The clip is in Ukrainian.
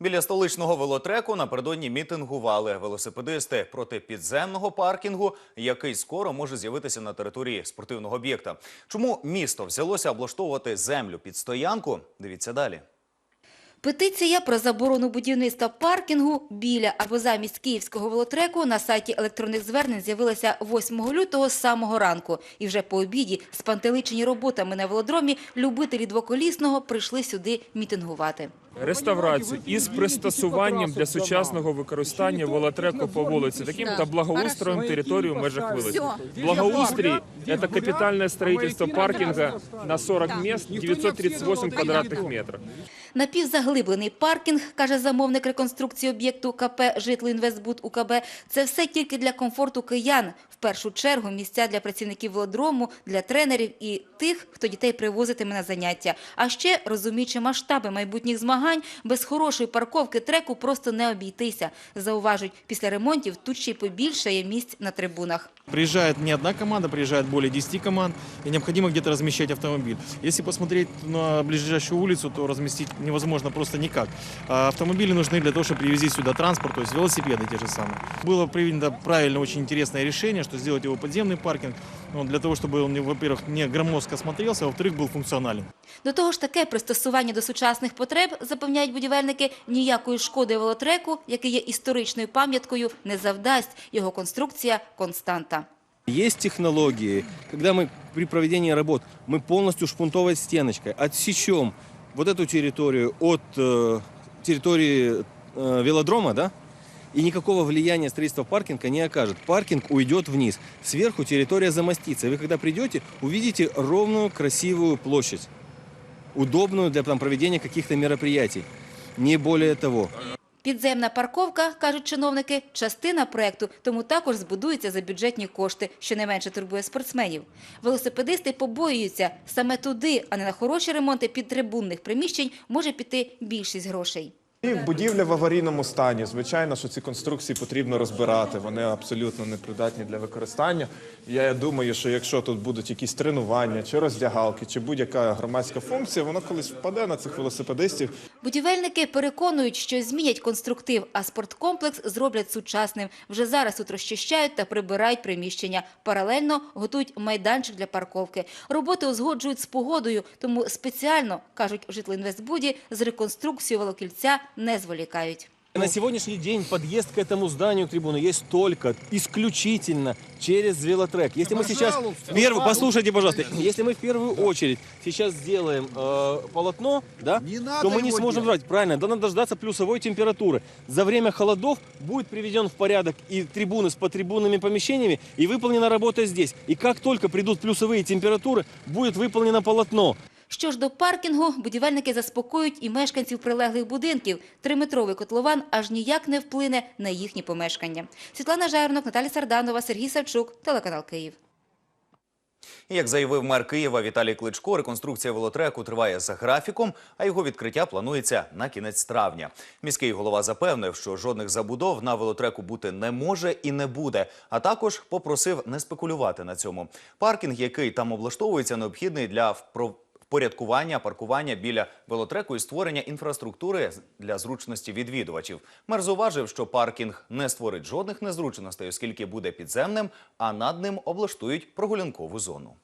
Біля столичного велотреку напередодні мітингували велосипедисти проти підземного паркінгу, який скоро може з'явитися на території спортивного об'єкта. Чому місто взялося облаштовувати землю під стоянку? Дивіться далі. Петиція про заборону будівництва паркінгу біля або замість київського велотреку на сайті електронних звернень з'явилася 8 лютого з самого ранку. І вже по обіді, спантеличені роботами на велодромі, любителі двоколісного прийшли сюди мітингувати. реставрацію із пристосуванням для сучасного використання велотреку по вулиці, таким та благоустроєм території в межах вулиці. Благоустрій – це капітальне будівництво паркінга на 40 місць, 938 квадратних метрів. Напівзаглиблений паркінг, каже замовник реконструкції об'єкту КП «Житлоінвестбуд УКБ», це все тільки для комфорту киян. В першу чергу місця для працівників велодрому, для тренерів і тих, хто дітей привозитиме на заняття. А ще, розуміючи масштаби майбутніх змагань, без хорошої парковки треку просто не обійтися. Зауважують, після ремонтів тут ще й побільшає місць на трибунах. Приезжает не одна команда, приезжает более 10 команд, и необходимо где-то размещать автомобиль. Если посмотреть на ближайшую улицу, то разместить невозможно просто никак. А автомобили нужны для того, чтобы привезти сюда транспорт, то есть велосипеды те же самые. Было принято правильно, очень интересное решение, что сделать его подземный паркинг, ну, для того, чтобы он, во-первых, не громоздко смотрелся, а во-вторых, был функционален. До того ж, таке пристосування до сучасних потреб, запевняють будівельники, ніякої шкоди велотреку, який є історичною пам'яткою, не завдасть. Його конструкція – константа. Есть технологии, когда мы при проведении работ мы полностью шпунтовой стеночкой отсечем вот эту территорию от э, территории э, велодрома, да, и никакого влияния строительства паркинга не окажет. Паркинг уйдет вниз. Сверху территория замостится. И вы когда придете, увидите ровную, красивую площадь, удобную для там, проведения каких-то мероприятий. Не более того. Підземна парковка, кажуть чиновники, частина проекту, тому також збудується за бюджетні кошти, що не менше турбує спортсменів. Велосипедисти побоюються, саме туди, а не на хороші ремонти підтрибунних приміщень може піти більшість грошей. Будівля в аварійному стані. Звичайно, що ці конструкції потрібно розбирати. Вони абсолютно непридатні для використання. Я думаю, що якщо тут будуть якісь тренування, чи роздягалки, чи будь-яка громадська функція, воно колись впаде на цих велосипедистів. Будівельники переконують, що змінять конструктив, а спорткомплекс зроблять сучасним. Вже зараз тут розчищають та прибирають приміщення. Паралельно готують майданчик для парковки. Роботи узгоджують з погодою, тому спеціально, кажуть в житлоінвестбуді, з реконструкцією велокільця не зволікають. На сегодняшний день подъезд к этому зданию трибуны есть только исключительно через велотрек. Если мы сейчас первый, послушайте, пожалуйста, если мы в первую очередь сейчас сделаем э, полотно, да, то мы не сможем брать. Правильно, да надо дождаться плюсовой температуры. За время холодов будет приведен в порядок и трибуны с потрибунными помещениями, и выполнена работа здесь. И как только придут плюсовые температуры, будет выполнено полотно. Що ж до паркінгу, будівельники заспокоюють і мешканців прилеглих будинків. Триметровий котлован аж ніяк не вплине на їхні помешкання. Світлана Жернок, Наталя Сарданова, Сергій Савчук, телеканал Київ. Як заявив мер Києва Віталій Кличко, реконструкція велотреку триває за графіком, а його відкриття планується на кінець травня. Міський голова запевнив, що жодних забудов на велотреку бути не може і не буде. А також попросив не спекулювати на цьому. Паркінг, який там облаштовується, необхідний для впро- впорядкування паркування біля велотреку і створення інфраструктури для зручності відвідувачів. Мер зауважив, що паркінг не створить жодних незручностей, оскільки буде підземним, а над ним облаштують прогулянкову зону.